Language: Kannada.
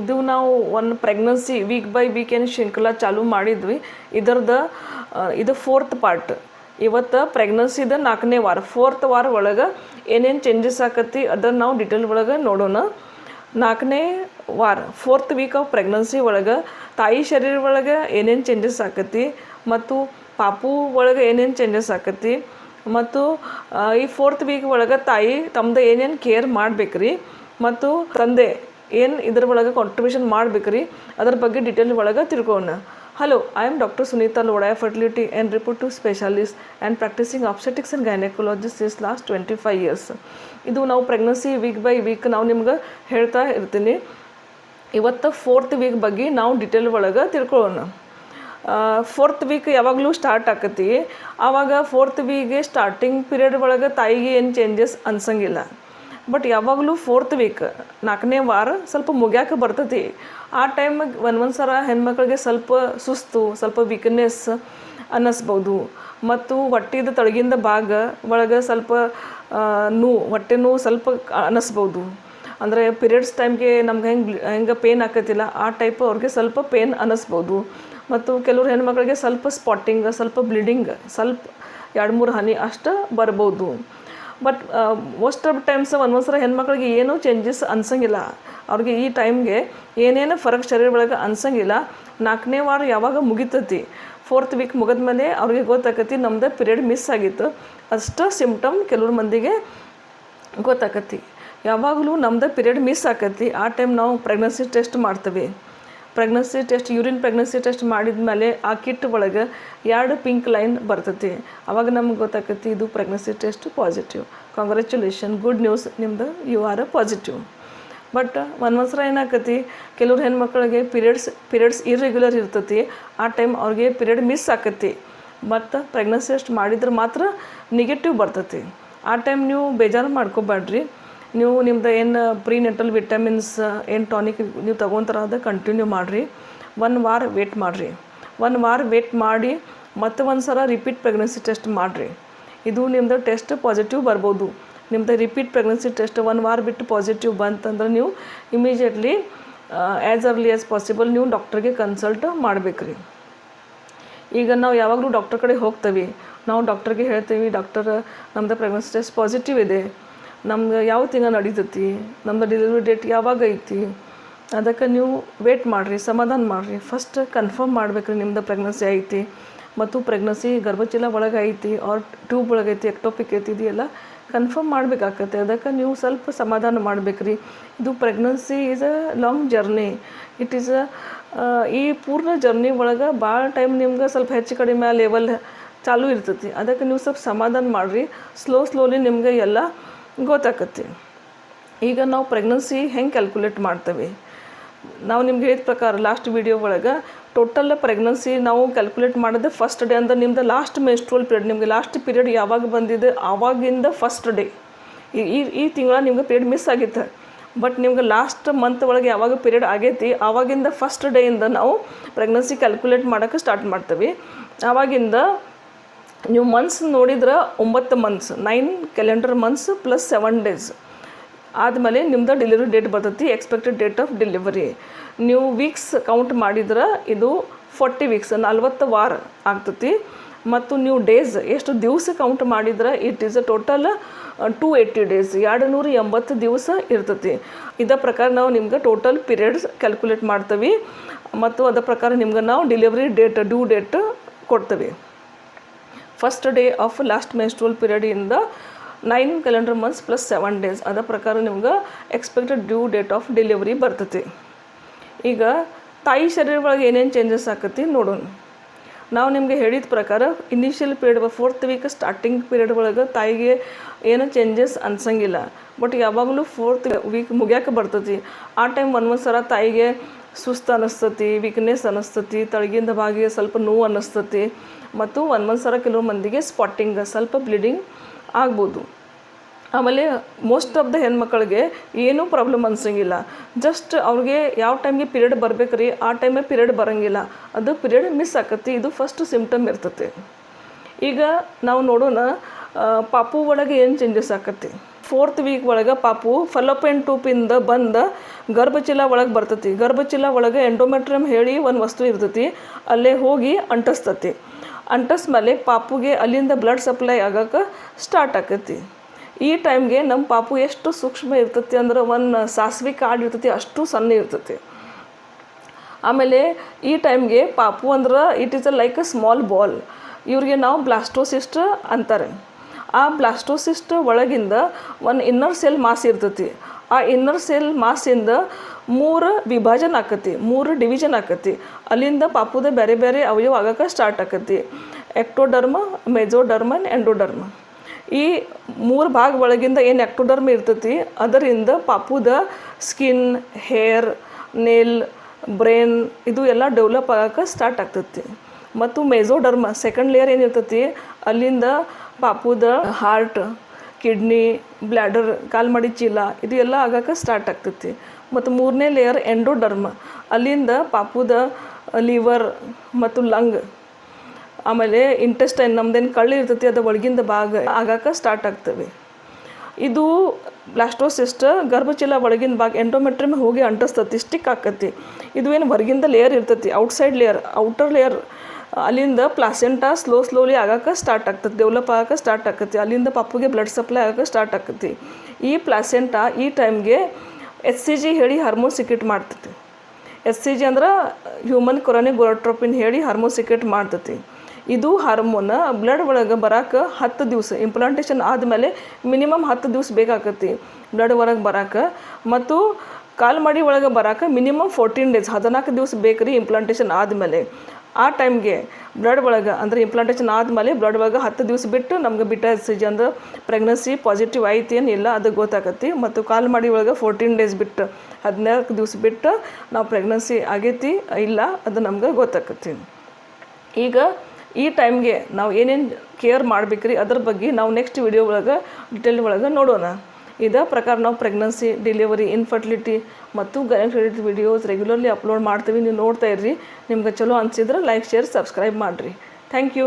ಇದು ನಾವು ಒಂದು ಪ್ರೆಗ್ನೆನ್ಸಿ ವೀಕ್ ಬೈ ವೀಕ್ ಏನು ಶೃಂಖಲ ಚಾಲು ಮಾಡಿದ್ವಿ. ಇದರದ್ದು ಇದು ಫೋರ್ತ್ ಪಾರ್ಟ್ ಇವತ್ತು ಪ್ರೆಗ್ನೆನ್ಸಿದ ನಾಲ್ಕನೇ ವಾರ. ಫೋರ್ತ್ ವಾರ ಒಳಗೆ ಏನೇನು ಚೇಂಜಸ್ ಆಕತಿ ಅದನ್ನು ನಾವು ಡಿಟೇಲ್ ಒಳಗೆ ನೋಡೋಣ. ನಾಲ್ಕನೇ ವಾರ ಫೋರ್ತ್ ವೀಕ್ ಆಫ್ ಪ್ರೆಗ್ನೆನ್ಸಿ ಒಳಗೆ ತಾಯಿ ಶರೀರ ಒಳಗೆ ಏನೇನು ಚೇಂಜಸ್ ಆಕತಿ ಮತ್ತು ಪಾಪು ಒಳಗೆ ಏನೇನು ಚೇಂಜಸ್ ಆಕತಿ ಮತ್ತು ಈ ಫೋರ್ತ್ ವೀಕ್ ಒಳಗೆ ತಾಯಿ ತಮ್ಮದು ಏನೇನು ಕೇರ್ ಮಾಡ್ಬೇಕ್ರಿ ಮತ್ತು ತಂದೆ ಏನು ಇದ್ರ ಒಳಗೆ ಕಾಂಟ್ರಿಬ್ಯೂಷನ್ ಮಾಡ್ಬೇಕ್ರಿ? ಅದ್ರ ಬಗ್ಗೆ ಡೀಟೇಲ್ ಒಳಗೆ ತಿಳ್ಕೊಳ್ಳೋಣ hello I am doctor Sunita Lodaya fertility and report to specialist and practising obstetrics and gynaecologist is last twenty five years ಇದು ನಾವು ಪ್ರೆಗ್ನೆನ್ಸಿ ವೀಕ್ ಬೈ ವೀಕ್ ನಾವು ನಿಮ್ಗೆ ಹೇಳ್ತಾ ಇರ್ತೀನಿ. ಇವತ್ತು ಫೋರ್ತ್ ವೀಕ್ ಬಗ್ಗೆ ನಾವು ಡಿಟೇಲ್ ಒಳಗೆ ತಿಳ್ಕೊಳ್ಳೋಣ ಫೋರ್ತ್ ವೀಕ್ ಯಾವಾಗಲೂ ಸ್ಟಾರ್ಟ್ ಆಕತಿ. ಆವಾಗ ಫೋರ್ತ್ ವೀಕ್ಗೆ ಸ್ಟಾರ್ಟಿಂಗ್ ಪೀರಿಯಡ್ ಒಳಗೆ ತಾಯಿಗೆ ಏನು ಚೇಂಜಸ್ ಅನ್ಸಂಗಿಲ್ಲ. ಬಟ್ ಯಾವಾಗಲೂ ಫೋರ್ತ್ ವೀಕ್ ನಾಲ್ಕನೇ ವಾರ ಸ್ವಲ್ಪ ಮುಗ್ಯಾಕೆ ಬರ್ತೈತಿ. ಆ ಟೈಮ್ ಒಂದು ಒಂದು ಸಲ ಹೆಣ್ಮಕ್ಳಿಗೆ ಸ್ವಲ್ಪ ಸುಸ್ತು, ಸ್ವಲ್ಪ ವೀಕ್ನೆಸ್ ಅನ್ನಿಸ್ಬೋದು. ಮತ್ತು ಹೊಟ್ಟಿದ ತಳಗಿಂದ ಭಾಗ ಒಳಗೆ ಸ್ವಲ್ಪ ನೋವು ಹೊಟ್ಟೆ ನೋವು ಸ್ವಲ್ಪ ಅನ್ನಿಸ್ಬೋದು. ಅಂದರೆ ಪೀರಿಯಡ್ಸ್ ಟೈಮ್ಗೆ ನಮ್ಗೆ ಹೆಂಗೆ ಹೆಂಗೆ ಪೇನ್ ಆಕತಿಲ್ಲ, ಆ ಟೈಪ್ ಅವ್ರಿಗೆ ಸ್ವಲ್ಪ ಪೇನ್ ಅನ್ನಿಸ್ಬೋದು. ಮತ್ತು ಕೆಲವ್ರು ಹೆಣ್ಮಕ್ಳಿಗೆ ಸ್ವಲ್ಪ ಸ್ಪಾಟಿಂಗ್ ಸ್ವಲ್ಪ ಬ್ಲೀಡಿಂಗ್ ಸ್ವಲ್ಪ ಎರಡು ಮೂರು ಹನಿ ಅಷ್ಟು ಬರ್ಬೋದು. ಬಟ್ ಮೋಸ್ಟ್ ಆಫ್ ಟೈಮ್ಸ್ ಒಂದೊಂದು ಸಲ ಹೆಣ್ಮಕ್ಳಿಗೆ ಏನೂ ಚೇಂಜಸ್ ಅನ್ಸಂಗಿಲ್ಲ ಅವ್ರಿಗೆ ಈ ಟೈಮ್ಗೆ ಏನೇನು ಫರಕ್ ಶರೀರ ಒಳಗೆ ಅನ್ಸಂಗಿಲ್ಲ ನಾಲ್ಕನೇ ವಾರ ಯಾವಾಗ ಮುಗಿತತಿ ಫೋರ್ತ್ ವೀಕ್ ಮುಗಿದ್ಮೇಲೆ ಅವ್ರಿಗೆ ಗೊತ್ತಾಕತಿ ನಮ್ದು ಪಿರಿಯಡ್ ಮಿಸ್ ಆಗಿತ್ತು ಅಷ್ಟು ಸಿಮ್ಟಮ್ ಕೆಲವ್ರ ಮಂದಿಗೆ ಗೊತ್ತಾಕತಿ ಯಾವಾಗಲೂ ನಮ್ದು ಪಿರಿಯಡ್ ಮಿಸ್ ಆಕತಿ ಆ ಟೈಮ್ ನಾವು ಪ್ರೆಗ್ನೆನ್ಸಿ ಟೆಸ್ಟ್ ಮಾಡ್ತೀವಿ pregnancy test urine pregnancy test ಮಾಡಿದ ಮೇಲೆ ಆ ಕಿಟ್ ಒಳಗೆ ಎರಡು ಪಿಂಕ್ ಲೈನ್ ಬರ್ತೈತಿ. ಅವಾಗ ನಮ್ಗೆ ಗೊತ್ತಾಕತಿ ಇದು pregnancy test positive congratulation good news ನಿಮ್ದು ಯು ಆರ್ ಪಾಸಿಟಿವ್ ಬಟ್ ಒಂದೊಂದು ಸಲ ಏನಾಕತಿ, ಕೆಲವ್ರು ಹೆಣ್ಮಕ್ಳಿಗೆ ಪೀರಿಯಡ್ಸ್ ಪೀರಿಯಡ್ಸ್ ಇರ್ರೆಗ್ಯುಲರ್ ಇರ್ತೈತಿ. ಆ ಟೈಮ್ ಅವ್ರಿಗೆ ಪೀರಿಯಡ್ ಮಿಸ್ ಆಕತಿ. ಮತ್ತು ಪ್ರೆಗ್ನೆನ್ಸಿ ಟೆಸ್ಟ್ ಮಾಡಿದ್ರೆ ಮಾತ್ರ ನೆಗೆಟಿವ್ ಬರ್ತೈತಿ. ಆ ಟೈಮ್ ನೀವು ಬೇಜಾರು ಮಾಡ್ಕೋಬೇಡ್ರಿ ನೀವು ನಿಮ್ದು ಏನು ಪ್ರೀನೆಟಲ್ ವಿಟಮಿನ್ಸ್, ಏನು ಟಾನಿಕ್ ನೀವು ತೊಗೊಂತಾರ ಅದು ಕಂಟಿನ್ಯೂ ಮಾಡಿರಿ. ಒನ್ ವಾರ ವೇಟ್ ಮಾಡಿರಿ. ಒನ್ ವಾರ ವೇಟ್ ಮಾಡಿ, ಮತ್ತೆ ಒಂದು ಸಲ ರಿಪೀಟ್ ಪ್ರೆಗ್ನೆನ್ಸಿ ಟೆಸ್ಟ್ ಮಾಡಿರಿ. ಇದು ನಿಮ್ದು ಟೆಸ್ಟ್ ಪಾಸಿಟಿವ್ ಬರ್ಬೋದು. ನಿಮ್ದು ರಿಪೀಟ್ ಪ್ರೆಗ್ನೆನ್ಸಿ ಟೆಸ್ಟ್ ಒನ್ ವಾರ ಬಿಟ್ಟು ಪಾಸಿಟಿವ್ ಬಂತಂದ್ರೆ ನೀವು immediately as early as possible ನೀವು ಡಾಕ್ಟರ್ಗೆ ಕನ್ಸಲ್ಟ್ ಮಾಡಬೇಕ್ರಿ. ಈಗ ನಾವು ಯಾವಾಗಲೂ ಡಾಕ್ಟರ್ ಕಡೆ ಹೋಗ್ತೀವಿ. ನಾವು ಡಾಕ್ಟರ್ಗೆ ಹೇಳ್ತೀವಿ ಡಾಕ್ಟರ್ ನಮ್ಮದು ಪ್ರೆಗ್ನೆನ್ಸಿ ಟೆಸ್ಟ್ ಪಾಸಿಟಿವ್ ಇದೆ. ನಮ್ಗೆ ಯಾವ ತಿಂಗ ನಡೀತೈತಿ, ನಮ್ದು ಡೆಲಿವರಿ ಡೇಟ್ ಯಾವಾಗ ಐತಿ, ಅದಕ್ಕೆ ನೀವು ವೇಟ್ ಮಾಡಿರಿ, ಸಮಾಧಾನ ಮಾಡಿರಿ. ಫಸ್ಟ್ ಕನ್ಫರ್ಮ್ ಮಾಡ್ಬೇಕ್ರಿ ನಿಮ್ದು ಪ್ರೆಗ್ನೆನ್ಸಿ ಐತಿ, ಮತ್ತು ಪ್ರೆಗ್ನೆನ್ಸಿ ಗರ್ಭಚೀಲ ಒಳಗೆ ಐತಿ ಆರ್ ಟ್ಯೂಬ್ ಒಳಗೆ ಐತಿ ಎಕ್ಟೋಪಿಕ್ ಐತಿ ಇದೆಯಲ್ಲ ಕನ್ಫರ್ಮ್ ಮಾಡಬೇಕಾಗತ್ತೆ ಅದಕ್ಕೆ ನೀವು ಸ್ವಲ್ಪ ಸಮಾಧಾನ ಮಾಡಬೇಕ್ರಿ. ಇದು pregnancy is a long journey it is a ಈ ಪೂರ್ಣ ಜರ್ನಿ ಒಳಗೆ ಭಾಳ ಟೈಮ್ ನಿಮ್ಗೆ ಸ್ವಲ್ಪ ಹೆಚ್ಚು ಕಡಿಮೆ ಲೆವೆಲ್ ಚಾಲೂ ಇರ್ತೈತಿ. ಅದಕ್ಕೆ ನೀವು ಸ್ವಲ್ಪ ಸಮಾಧಾನ ಮಾಡಿರಿ. ಸ್ಲೋ ಸ್ಲೋಲಿ ನಿಮಗೆ ಎಲ್ಲ ಗೊತ್ತಾಕತಿ ಈಗ ನಾವು ಪ್ರೆಗ್ನೆನ್ಸಿ ಹೆಂಗೆ ಕ್ಯಾಲ್ಕುಲೇಟ್ ಮಾಡ್ತೇವೆ? ನಾವು ನಿಮ್ಗೆ ಹೇಳಿದ ಪ್ರಕಾರ ಲಾಸ್ಟ್ ವಿಡಿಯೋ ಒಳಗೆ ಟೋಟಲ್ ಪ್ರೆಗ್ನೆನ್ಸಿ ನಾವು ಕ್ಯಾಲ್ಕುಲೇಟ್ ಮಾಡಿದೆ ಫಸ್ಟ್ ಡೇ ಅಂದರೆ ನಿಮ್ದು ಲಾಸ್ಟ್ ಮೆಸ್ಟ್ರೋಲ್ ಪೀರಿಯಡ್ ನಿಮಗೆ ಲಾಸ್ಟ್ ಪೀರಿಯಡ್ ಯಾವಾಗ ಬಂದಿದೆ, ಆವಾಗಿಂದ ಫಸ್ಟ್ ಡೇ ಈ- ಈ ತಿಂಗಳ ನಿಮ್ಗೆ ಪೀರಿಯಡ್ ಮಿಸ್ ಆಗಿತ್ತು. ಬಟ್ ನಿಮ್ಗೆ ಲಾಸ್ಟ್ ಮಂತ್ ಒಳಗೆ ಯಾವಾಗ ಪೀರಿಯಡ್ ಆಗೈತಿ, ಆವಾಗಿಂದ ಫಸ್ಟ್ ಡೇಯಿಂದ ನಾವು ಪ್ರೆಗ್ನೆನ್ಸಿ ಕ್ಯಾಲ್ಕುಲೇಟ್ ಮಾಡೋಕ್ಕೆ ಸ್ಟಾರ್ಟ್ ಮಾಡ್ತೀವಿ. ಆವಾಗಿಂದ ನೀವು ಮಂತ್ಸ್ ನೋಡಿದ್ರೆ ಒಂಬತ್ತು months nine calendar months plus seven days ಆದಮೇಲೆ ನಿಮ್ದು ಡೆಲಿವರಿ ಡೇಟ್ ಬರ್ತೈತಿ ಎಕ್ಸ್ಪೆಕ್ಟೆಡ್ ಡೇಟ್ ಆಫ್ ಡೆಲಿವರಿ ನೀವು ವೀಕ್ಸ್ ಕೌಂಟ್ ಮಾಡಿದ್ರೆ ಇದು ಫೋರ್ಟಿ ವೀಕ್ಸ್ ನಲ್ವತ್ತು ವಾರ ಆಗ್ತೈತಿ. ಮತ್ತು ನೀವು ಡೇಸ್ ಎಷ್ಟು ದಿವಸ ಕೌಂಟ್ ಮಾಡಿದ್ರೆ it is a total two eighty days ಎರಡು ನೂರ ಎಂಬತ್ತು ದಿವಸ ಇರ್ತೈತಿ. ಇದ ಪ್ರಕಾರ ನಾವು ನಿಮ್ಗೆ ಟೋಟಲ್ ಪೀರಿಯಡ್ಸ್ ಕ್ಯಾಲ್ಕುಲೇಟ್ ಮಾಡ್ತೀವಿ. ಮತ್ತು ಅದ್ರ ಪ್ರಕಾರ ನಿಮ್ಗೆ ನಾವು ಡೆಲಿವರಿ ಡೇಟ್ ಡ್ಯೂ ಡೇಟ್ ಕೊಡ್ತೀವಿ. First day of last menstrual ಪೀರಿಯಡಿಂದ nine calendar months plus seven days ಅದರ ಪ್ರಕಾರ ನಿಮ್ಗೆ expected due date of delivery ಬರ್ತೈತಿ. ಈಗ ತಾಯಿ ಶರೀರ ಒಳಗೆ ಏನೇನು ಚೇಂಜಸ್ ಆಕತಿ ನೋಡೋಣ. ನಾವು ನಿಮಗೆ ಹೇಳಿದ ಪ್ರಕಾರ initial period fourth week starting period ಒಳಗೆ ತಾಯಿಗೆ ಏನು ಚೇಂಜಸ್ ಅನ್ಸಂಗಿಲ್ಲ. ಬಟ್ ಯಾವಾಗಲೂ ಫೋರ್ತ್ ವೀಕ್ ಮುಗ್ಯಾಕೆ ಬರ್ತೈತಿ. ಆ ಟೈಮ್ ಒಂದೊಂದು ಸಲ ತಾಯಿಗೆ ಸುಸ್ತು ಅನ್ನಿಸ್ತತಿ ವೀಕ್ನೆಸ್ ಅನ್ನಿಸ್ತತಿ ತಳಗಿಂದ ಭಾಗಿಗೆ ಸ್ವಲ್ಪ ನೋವು ಅನ್ನಿಸ್ತತಿ ಮತ್ತು ಒಂದೊಂದು ಸಲ ಕೆಲವು ಮಂದಿಗೆ ಸ್ಪಾಟಿಂಗ್ ಸ್ವಲ್ಪ ಬ್ಲೀಡಿಂಗ್ ಆಗ್ಬೋದು. ಆಮೇಲೆ ಮೋಸ್ಟ್ ಆಫ್ ದ ಹೆಣ್ಮಕ್ಳಿಗೆ ಏನೂ ಪ್ರಾಬ್ಲಮ್ ಅನ್ಸಂಗಿಲ್ಲ. ಜಸ್ಟ್ ಅವ್ರಿಗೆ ಯಾವ ಟೈಮ್ಗೆ ಪಿರಿಯಡ್ ಬರ್ಬೇಕು ರೀ, ಆ ಟೈಮೇ ಪಿರಿಯಡ್ ಬರೋಂಗಿಲ್ಲ. ಅದು ಪಿರಿಯಡ್ ಮಿಸ್ ಆಕತಿ ಇದು ಫಸ್ಟ್ ಸಿಮ್ಟಮ್ ಇರ್ತತಿ. ಈಗ ನಾವು ನೋಡೋಣ ಪಾಪು ಒಳಗೆ ಏನು ಚೇಂಜಸ್ ಆಕತಿ ಫೋರ್ತ್ ವೀಕ್ ಒಳಗೆ ಪಾಪು ಫಲೋಪೆನ್ ಟೂಪಿಂದ ಬಂದು ಗರ್ಭಚೀಲ ಒಳಗೆ ಬರ್ತೈತಿ. ಗರ್ಭಚೀಲ ಒಳಗೆ ಎಂಡೋಮೆಟ್ರಿಯಮ್ ಹೇಳಿ ಒಂದು ವಸ್ತು ಇರ್ತೈತಿ, ಅಲ್ಲೇ ಹೋಗಿ ಅಂಟಿಸ್ತತಿ. ಅಂಟಿಸ್ಮೇಲೆ ಪಾಪುಗೆ ಅಲ್ಲಿಂದ ಬ್ಲಡ್ ಸಪ್ಲೈ ಆಗಕ್ಕೆ ಸ್ಟಾರ್ಟ್ ಆಕೈತಿ ಈ ಟೈಮ್ಗೆ ನಮ್ಮ ಪಾಪು ಎಷ್ಟು ಸೂಕ್ಷ್ಮ ಇರ್ತೈತಿ ಅಂದ್ರೆ ಒಂದು ಸಾಸಿವೆ ಕಾಡು ಇರ್ತೈತಿ, ಅಷ್ಟು ಸಣ್ಣ ಇರ್ತೈತಿ. ಆಮೇಲೆ ಈ ಟೈಮ್ಗೆ ಪಾಪು ಅಂದ್ರೆ it is a like a small ball ಇವ್ರಿಗೆ ನಾವು ಬ್ಲಾಸ್ಟೋಸಿಸ್ಟ್ ಅಂತಾರೆ. ಆ ಬ್ಲಾಸ್ಟೋಸಿಸ್ಟ್ ಒಳಗಿಂದ ಒಂದು ಇನ್ನರ್ ಸೆಲ್ ಮಾಸ್ ಇರ್ತೈತಿ. ಆ ಇನ್ನರ್ ಸೆಲ್ ಮಾಸಿಂದ ಮೂರು ವಿಭಾಜನ ಆಕತಿ, ಮೂರು ಡಿವಿಷನ್ ಆಕತಿ. ಅಲ್ಲಿಂದ ಪಾಪುದ ಬೇರೆ ಬೇರೆ ಅವಯವ ಆಗಕ್ಕೆ ಸ್ಟಾರ್ಟ್ ಆಕತಿ. ಎಕ್ಟೋಡರ್ಮ ಮೆಜೋಡರ್ಮನ್ ಎಂಡೋಡರ್ಮ ಈ ಮೂರು ಭಾಗ ಒಳಗಿಂದ ಏನು ಎಕ್ಟೋಡರ್ಮ್ ಇರ್ತೈತಿ, ಅದರಿಂದ ಪಾಪುದ ಸ್ಕಿನ್ ಹೇರ್ ನೇಲ್ ಬ್ರೈನ್ ಇದು ಎಲ್ಲ ಡೆವಲಪ್ ಆಗೋಕ್ಕೆ ಸ್ಟಾರ್ಟ್ ಆಗ್ತೈತಿ. ಮತ್ತು ಮೆಜೋಡರ್ಮ ಸೆಕೆಂಡ್ ಲೇಯರ್ ಏನಿರ್ತೈತಿ ಅಲ್ಲಿಂದ ಪಾಪುದ ಹಾರ್ಟ್ ಕಿಡ್ನಿ ಬ್ಲ್ಯಾಡರ್ ಕಾಲ್ಮಡಿ ಚೀಲ ಇದು ಎಲ್ಲ ಆಗೋಕ್ಕೆ ಸ್ಟಾರ್ಟ್ ಆಗ್ತೈತಿ. ಮತ್ತು ಮೂರನೇ ಲೇಯರ್ ಎಂಡೋಡರ್ಮ ಅಲ್ಲಿಂದ ಪಾಪುದ ಲಿವರ್ ಮತ್ತು ಲಂಗ್ ಆಮೇಲೆ ಇಂಟೆಸ್ಟೈನ್ ನಮ್ದೇನು ಕಳ್ಳಿ ಇರ್ತೈತಿ ಅದು ಒಳಗಿಂದ ಭಾಗ ಆಗಾಕ ಸ್ಟಾರ್ಟ್ ಆಗ್ತವೆ. ಇದು ಬ್ಲಾಸ್ಟೋಸಿಸ್ಟ್ ಗರ್ಭಚೀಲ ಒಳಗಿನ ಭಾಗ ಎಂಡೋಮೆಟ್ರಿಮ್ ಹೋಗಿ ಅಂಟಿಸ್ತತಿ ಸ್ಟಿಕ್ ಆಕತಿ. ಇದು ಏನು ಹೊರಗಿಂದ ಲೇಯರ್ ಇರ್ತೈತಿ outside layer outer layer placenta placenta slow slowly ಆಗಕ್ಕೆ ಸ್ಟಾರ್ಟ್ ಆಗ್ತದೆ ಡೆವಲಪ್ ಆಗಕ್ಕೆ ಸ್ಟಾರ್ಟ್ ಆಗ್ತತಿ ಅಲ್ಲಿಂದ ಪಪ್ಪುಗೆ ಬ್ಲಡ್ ಸಪ್ಲೈ ಆಗಕ್ಕೆ ಸ್ಟಾರ್ಟ್ ಆಗ್ತತಿ ಈ ಪ್ಲಾಸೆಂಟಾ ಈ ಟೈಮ್ಗೆ ಎಸ್ ಸಿ ಜಿ ಹೇಳಿ ಹಾರ್ಮೋನ್ ಸಿಕ್ರೆಟ್ ಮಾಡ್ತೈತಿ. ಎಸ್ ಸಿ ಜಿ ಅಂದ್ರೆ ಹ್ಯೂಮನ್ ಕೊರೋನಿ ಗೊರೋಟ್ರೋಪಿನ್ ಹೇಳಿ ಹಾರ್ಮೋನ್ ಸಿಕ್ರೆಟ್ ಮಾಡ್ತೈತಿ. ಇದು ಹಾರ್ಮೋನ್ ಬ್ಲಡ್ ಒಳಗೆ ಬರಕ್ಕೆ ಹತ್ತು ದಿವಸ ಇಂಪ್ಲಾಂಟೇಷನ್ ಆದಮೇಲೆ ಮಿನಿಮಮ್ ಹತ್ತು ದಿವಸ ಬೇಕಾಕತಿ ಬ್ಲಡ್ ಒಳಗೆ ಬರಾಕ. ಮತ್ತು ಕಾಲು ಮಾಡಿ ಒಳಗೆ ಬರಕ್ಕೆ ಮಿನಿಮಮ್ ಫೋರ್ಟೀನ್ ಡೇಸ್ ಹದಿನಾಲ್ಕು ದಿವಸ ಬೇಕು ರೀ ಇಂಪ್ಲಾಂಟೇಷನ್ ಆದಮೇಲೆ. ಆ ಟೈಮ್ಗೆ ಬ್ಲಡ್ ಒಳಗೆ, ಅಂದರೆ ಇಂಪ್ಲಾಂಟೇಷನ್ ಆದಮೇಲೆ ಬ್ಲಡ್ ಒಳಗೆ ಹತ್ತು ದಿವಸ ಬಿಟ್ಟು ನಮ್ಗೆ ಬಿಟ್ಟ ಅಂದ್ರೆ ಪ್ರೆಗ್ನೆನ್ಸಿ ಪಾಸಿಟಿವ್ ಐತಿ ಏನಿಲ್ಲ ಅದು ಗೊತ್ತಾಗತ್ತೆ ಮತ್ತು ಕಾಲ್ ಮಾಡಿ ಒಳಗೆ ಫೋರ್ಟೀನ್ ಡೇಸ್ ಬಿಟ್ಟು ಹದಿನಾಲ್ಕು ದಿವಸ ಬಿಟ್ಟು ನಾವು ಪ್ರೆಗ್ನೆನ್ಸಿ ಆಗೈತಿ ಇಲ್ಲ ಅದು ನಮ್ಗೆ ಗೊತ್ತಾಗತ್ತೆ ಈಗ ಈ ಟೈಮ್ಗೆ ನಾವು ಏನೇನು ಕೇರ್ ಮಾಡ್ಬೇಕ್ರಿ, ಅದ್ರ ಬಗ್ಗೆ ನಾವು ನೆಕ್ಸ್ಟ್ ವಿಡಿಯೋ ಒಳಗೆ ಡಿಟೇಲ್ ಒಳಗೆ ನೋಡೋಣ. ಇದೇ ಪ್ರಕಾರ ನಾವು ಪ್ರೆಗ್ನೆನ್ಸಿ ಡೆಲಿವರಿ ಇನ್ಫರ್ಟಿಲಿಟಿ ಮತ್ತು ಗೈನಫಿಲಿಟಿ ವಿಡಿಯೋಸ್ ರೆಗ್ಯುಲರ್ಲಿ ಅಪ್ಲೋಡ್ ಮಾಡ್ತೀವಿ. ನೀವು ನೋಡ್ತಾ ಇರ್ರಿ. ನಿಮ್ಗೆ ಚಲೋ ಅನಿಸಿದ್ರೆ ಲೈಕ್ ಶೇರ್ ಸಬ್ಸ್ಕ್ರೈಬ್ ಮಾಡಿರಿ. Thank you